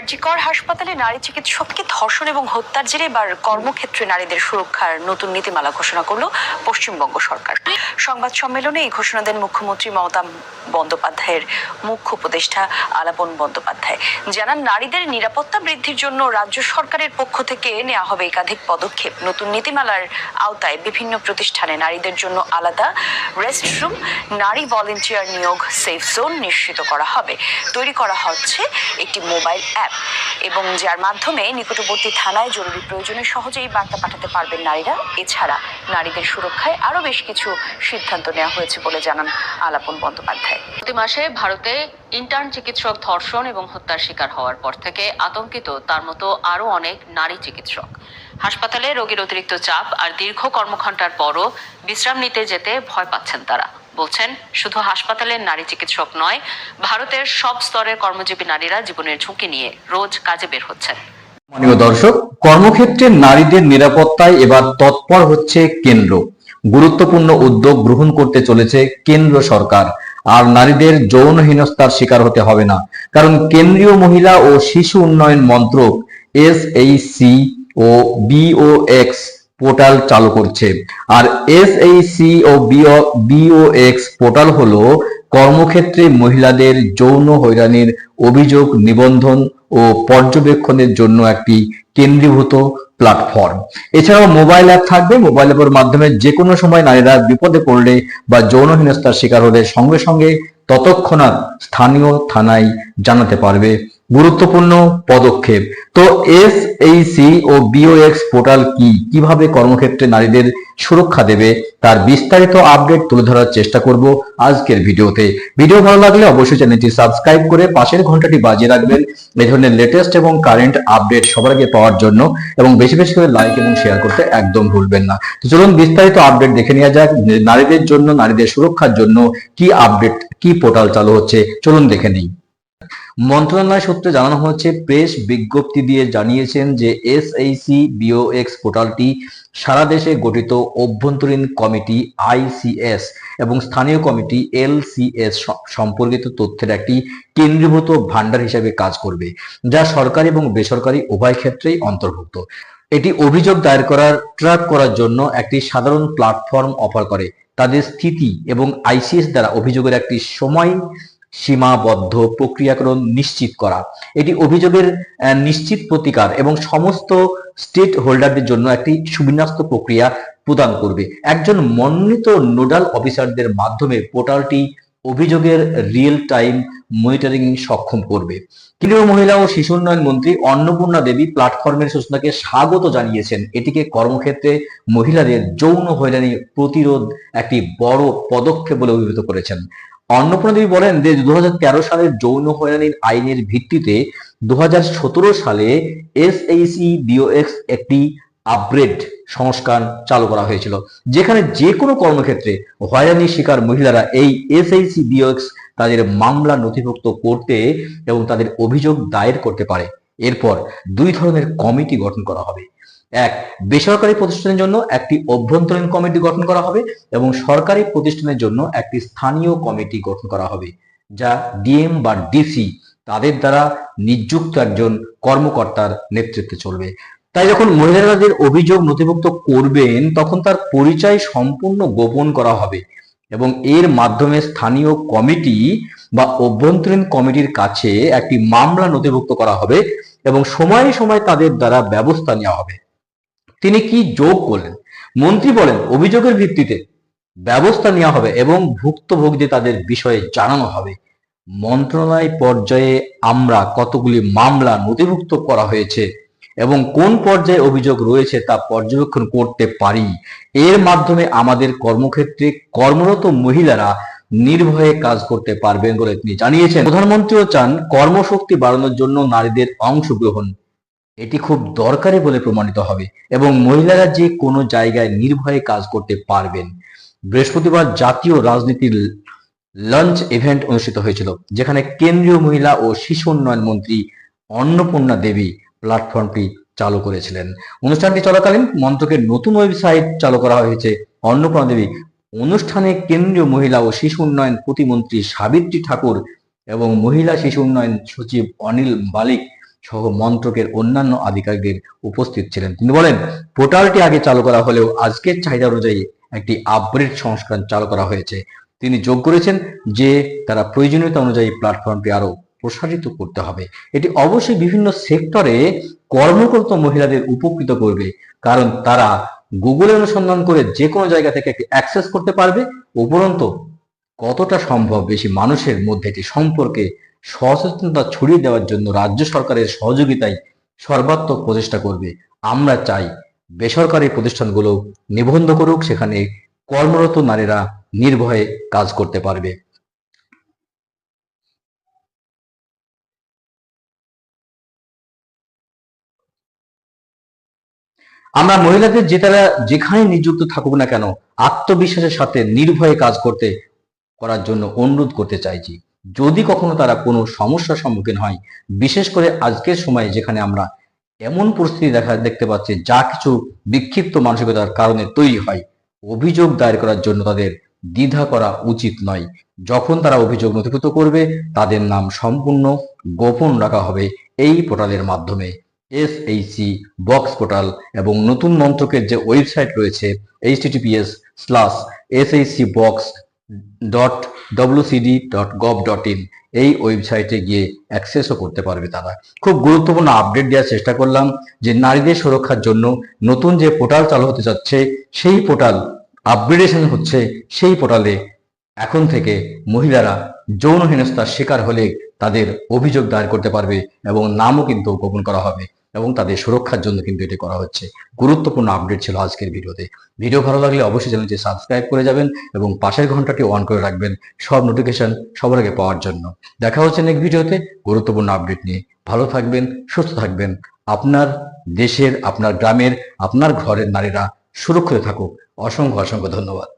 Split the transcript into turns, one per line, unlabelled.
আরজিকর হাসপাতালে নারী চিকিৎসককে ধর্ষণ এবং হত্যার জেরে এবার কর্মক্ষেত্রে নারীদের সুরক্ষার নতুন নীতিমালা ঘোষণা করল পশ্চিমবঙ্গ সরকার। সংবাদ সম্মেলনে এই ঘোষণা দেন মুখ্যমন্ত্রী মমতা বন্দ্যোপাধ্যায়ের মুখ্য উপদেষ্টা আলাপন বন্দ্যোপাধ্যায়। জানান, নারীদের নিরাপত্তা বৃদ্ধির জন্য রাজ্য সরকারের পক্ষ থেকে নেওয়া হবে একাধিক পদক্ষেপ। নতুন নীতিমালার আওতায় বিভিন্ন প্রতিষ্ঠানে নারীদের জন্য আলাদা রেস্টরুম, নারী ভলেন্টিয়ার নিয়োগ সেফ জোন নিশ্চিত করা হবে। তৈরি করা হচ্ছে একটি মোবাইল অ্যাপ। এবং যার মাধ্যমে নিকটবর্তী থানায় জরুরি প্রয়োজনে সহজেই বার্তা পাঠাতে পারবেন নারীরা। এছাড়া নারীদের সুরক্ষায় আরও বেশ কিছু সিদ্ধান্ত নেওয়া হয়েছে বলে জানান আলাপন বন্দ্যোপাধ্যায়।
প্রতি মাসে ভারতে ইন্টার্ন চিকিৎসক ধর্ষণ এবং হত্যার শিকার হওয়ার পর থেকে আতঙ্কিত তার মতো আরও অনেক নারী চিকিৎসক। হাসপাতালে রোগীর অতিরিক্ত চাপ আর দীর্ঘ কর্মঘণ্টার পরও বিশ্রাম নিতে যেতে ভয় পাচ্ছেন তারা। বলছেন, শুধু হাসপাতালের নারী চিকিৎসক নয়, ভারতের সব স্তরের কর্মজীবী নারীরা জীবনের ঝুঁকি নিয়ে রোজ কাজে বের হচ্ছেন।
মাননীয় দর্শক, কর্মক্ষেত্রে নারীদের নিরাপত্তায় এবার তৎপর হচ্ছে কেন্দ্র। গুরুত্বপূর্ণ উদ্যোগ গ্রহণ করতে চলেছে কেন্দ্র সরকার। আর নারীদের যৌন হেনস্থার শিকার হতে হবে না। কারণ কেন্দ্রীয় মহিলা ও শিশু উন্নয়ন মন্ত্রক, এস ও বিওএক্স পোর্টাল চালু করছে। আর এস ও বিওএক্স পোর্টাল হলো কর্মক্ষেত্রে মহিলাদের যৌন হয়রানির অভিযোগ নিবন্ধন ও পর্যবেক্ষণের জন্য একটি কেন্দ্রীভূত প্ল্যাটফর্ম এছাড়াও মোবাইল অ্যাপ থাকবে। মোবাইল অ্যাপের মাধ্যমে যে কোনো সময় নারীরা বিপদে পড়লে বা যৌন হেনস্থার শিকার হলে সঙ্গে সঙ্গে ততক্ষণাৎ স্থানীয় থানায় জানাতে পারবে। গুরুত্বপূর্ণ পদক্ষেপ। তো এস ও বিওএক্স পোর্টাল কি? কীভাবে কর্মক্ষেত্রে নারীদের সুরক্ষা দেবে? তার বিস্তারিত আপডেট তুলে ধরার চেষ্টা করব আজকের ভিডিওতে। ভিডিও ভালো লাগলে অবশ্যই চ্যানেলটি সাবস্ক্রাইব করে পাশের ঘন্টাটি বাজিয়ে রাখবেন। এই ধরনের লেটেস্ট এবং কারেন্ট আপডেট সবার আগে পাওয়ার জন্য এবং বেশি বেশি করে লাইক এবং শেয়ার করতে একদম ভুলবেন না। তো চলুন বিস্তারিত আপডেট দেখে নেওয়া যাক নারীদের জন্য, নারীদের সুরক্ষার জন্য কি আপডেট কি পোর্টাল চালু হচ্ছে। চলুন দেখে নিই। মন্ত্রণালয় সূত্রে জানানো হয়েছে, প্রেস বিজ্ঞপ্তি দিয়ে জানিয়েছেন যে এসএইসি বিওএক্স পোর্টালটি সারা দেশে গঠিত অভ্যন্তরীণ কমিটি আইসিএস এবং স্থানীয় কমিটি এলসিএস সম্পর্কিত তথ্যের একটি কেন্দ্রীভূত ভান্ডার হিসেবে কাজ করবে, যা সরকারি এবং বেসরকারি উভয় ক্ষেত্রেই অন্তর্ভুক্ত। এটি অভিযোগ দায়ের করার, ট্র্যাক করার জন্য একটি সাধারণ প্ল্যাটফর্ম অফার করে। তাদের স্থিতি এবং আইসিএস দ্বারা অভিযোগের একটি সময় সীমাবদ্ধ প্রক্রিয়াকরণ নিশ্চিত করা। এটি অভিযোগের নিশ্চিত প্রতিকার এবং সমস্ত স্টেট হোল্ডারদের জন্য একটি সুবিন্যস্ত প্রক্রিয়া প্রদান করবে। একজন মনোনীত নোডাল অফিসারদের মাধ্যমে পোর্টালটি অভিযোগের রিয়েল টাইম মনিটরিং সক্ষম করবে। কেন্দ্রীয় মহিলা ও শিশু উন্নয়ন মন্ত্রী অন্নপূর্ণা দেবী প্ল্যাটফর্মের সূচনাকে স্বাগত জানিয়েছেন। এটিকে কর্মক্ষেত্রে মহিলাদের যৌন হয়রানি প্রতিরোধ একটি বড় পদক্ষেপ বলে অভিহিত করেছেন। অন্নপূর্ণা দেবী বলেন যে দু সালের যৌন হয়রানির আইনের ভিত্তিতে দু হাজার সতেরো সালে এসএইসি বিওএক্স একটি আপগ্রেড সংস্কার চালু করা হয়েছিল, যেখানে যে কোনো কর্মক্ষেত্রে হয়রানির শিকার মহিলারা এই এসএইসি বিওএক্স তাদের মামলা নথিভুক্ত করতে এবং তাদের অভিযোগ দায়ের করতে পারে। এরপর দুই ধরনের কমিটি গঠন করা হবে। এক, বেসরকারি প্রতিষ্ঠানের জন্য একটি অভ্যন্তরীণ কমিটি গঠন করা হবে এবং সরকারি প্রতিষ্ঠানের জন্য একটি স্থানীয় কমিটি গঠন করা হবে, যা ডিএম বা ডিসি তাদের দ্বারা নিযুক্ত একজন কর্মকর্তার নেতৃত্বে চলবে। তাই যখন মহিলারা তাদের অভিযোগ নথিভুক্ত করবেন, তখন তার পরিচয় সম্পূর্ণ গোপন করা হবে এবং এর মাধ্যমে স্থানীয় কমিটি বা অভ্যন্তরীণ কমিটির কাছে একটি মামলা নথিভুক্ত করা হবে এবং সময়ে সময় তাদের দ্বারা ব্যবস্থা নেওয়া হবে। তিনি কি যোগ করলেন? মন্ত্রী বলেন, অভিযোগের ভিত্তিতে ব্যবস্থা নেওয়া হবে এবং ভুক্তভোগী তাদের বিষয়ে জানানো হবে। মন্ত্রণালয় পর্যায়ে আমরা কতগুলি মামলা নথিভুক্ত করা হয়েছে এবং কোন পর্যায়ে অভিযোগ রয়েছে তা পর্যবেক্ষণ করতে পারি। এর মাধ্যমে আমাদের কর্মক্ষেত্রে কর্মরত মহিলারা নির্ভয়ে কাজ করতে পারবেন বলে তিনি জানিয়েছেন। প্রধানমন্ত্রীও চান কর্মশক্তি বাড়ানোর জন্য নারীদের অংশগ্রহণ এটি খুব দরকারি বলে প্রমাণিত হবে এবং মহিলারা যে কোনো জায়গায় নির্ভয়ে কাজ করতে পারবেন। বৃহস্পতিবার জাতীয় রাজনীতির লঞ্চ ইভেন্ট অনুষ্ঠিত হয়েছিল, যেখানে কেন্দ্রীয় মহিলা ও শিশু উন্নয়ন মন্ত্রী অন্নপূর্ণা দেবী প্ল্যাটফর্মটি চালু করেছিলেন। অনুষ্ঠানটি চলাকালীন মন্ত্রকের নতুন ওয়েবসাইট চালু করা হয়েছে। অন্নপূর্ণা দেবী অনুষ্ঠানে কেন্দ্রীয় মহিলা ও শিশু উন্নয়ন প্রতিমন্ত্রী সাবিত্রী ঠাকুর এবং মহিলা শিশু উন্নয়ন সচিব অনিল বালিক সহ মন্ত্রকের অন্যান্য আধিকারিকদের উপস্থিত ছিলেন। তিনি বলেন, পোর্টালটি আগে চালু করা হলেও আজকের চাহিদা অনুযায়ী একটি আপগ্রেড সংস্করণ চালু করা হয়েছে। তিনি যোগ করেছেন যে, তারা প্রয়োজনীয়তা অনুযায়ী প্ল্যাটফর্মটি আরও প্রসারিত করতে হবে। এটি অবশ্যই বিভিন্ন সেক্টরে কর্মকর্ত মহিলাদের উপকৃত করবে, কারণ তারা গুগলে অনুসন্ধান করে যে কোনো জায়গা থেকে একটি অ্যাক্সেস করতে পারবে, উপরন্ত কতটা সম্ভব বেশি মানুষের মধ্যে এটি সম্পর্কে সচেতনতা ছড়িয়ে দেওয়ার জন্য রাজ্য সরকারের সহযোগিতায় সর্বাত্মক প্রচেষ্টা করবে। আমরা চাই বেসরকারি প্রতিষ্ঠানগুলো নিবন্ধ করুক, সেখানে কর্মরত নারীরা নির্ভয়ে কাজ করতে পারবে। আমরা মহিলাদের যে তারা যেখানে নিযুক্ত থাকুক না কেন, আত্মবিশ্বাসের সাথে নির্ভয়ে কাজ করতে, করার জন্য অনুরোধ করতে চাইছি। যদি কখনো তারা কোনো সমস্যার সম্মুখীন হয়, বিশেষ করে আজকের সময়ে যেখানে আমরা এমন পরিস্থিতি দেখা, দেখতে পাচ্ছি, যা কিছু বিক্ষিপ্ত মানসিকতার কারণে তৈরি হয়, অভিযোগ দায়ের করার জন্য তাদের দ্বিধা করা উচিত নয়। যখন তারা অভিযোগ নথিভুক্ত করবে, তাদের নাম সম্পূর্ণ গোপন রাখা হবে এই পোর্টালের মাধ্যমে। এসএইচসি বক্স পোর্টাল এবং নতুন মন্ত্রকের যে ওয়েবসাইট রয়েছে HTTPS slash SHC box dot WCD dot dot in এই ওয়েবসাইটে গিয়ে অ্যাক্সেসও করতে পারবে তারা। খুব গুরুত্বপূর্ণ আপডেট দেওয়ার চেষ্টা করলাম যে নারীদের সুরক্ষার জন্য নতুন যে পোর্টাল চালু হতে যাচ্ছে, সেই পোর্টাল আপগ্রেডেশন হচ্ছে, সেই পোর্টালে এখন থেকে মহিলারা যৌন হেনস্থার শিকার হলে তাদের অভিযোগ দায়ের করতে পারবে এবং নামও কিন্তু গোপন করা হবে। এবং তাদের সুরক্ষার জন্য কিন্তু এটি করা হচ্ছে। গুরুত্বপূর্ণ আপডেট ছিল আজকের ভিডিওতে। ভিডিও ভালো লাগলে অবশ্যই চ্যানেলটি সাবস্ক্রাইব করে যাবেন এবং পাশের ঘন্টাটি অন করে রাখবেন সব নোটিফিকেশন সবার আগে পাওয়ার জন্য। দেখা হচ্ছে নেক্সট ভিডিওতে। গুরুত্বপূর্ণ আপডেট নিয়ে। ভালো থাকবেন, সুস্থ থাকবেন। আপনার দেশের, আপনার গ্রামের, আপনার ঘরের নারীরা সুরক্ষিত থাকুক। অসংখ্য অসংখ্য ধন্যবাদ।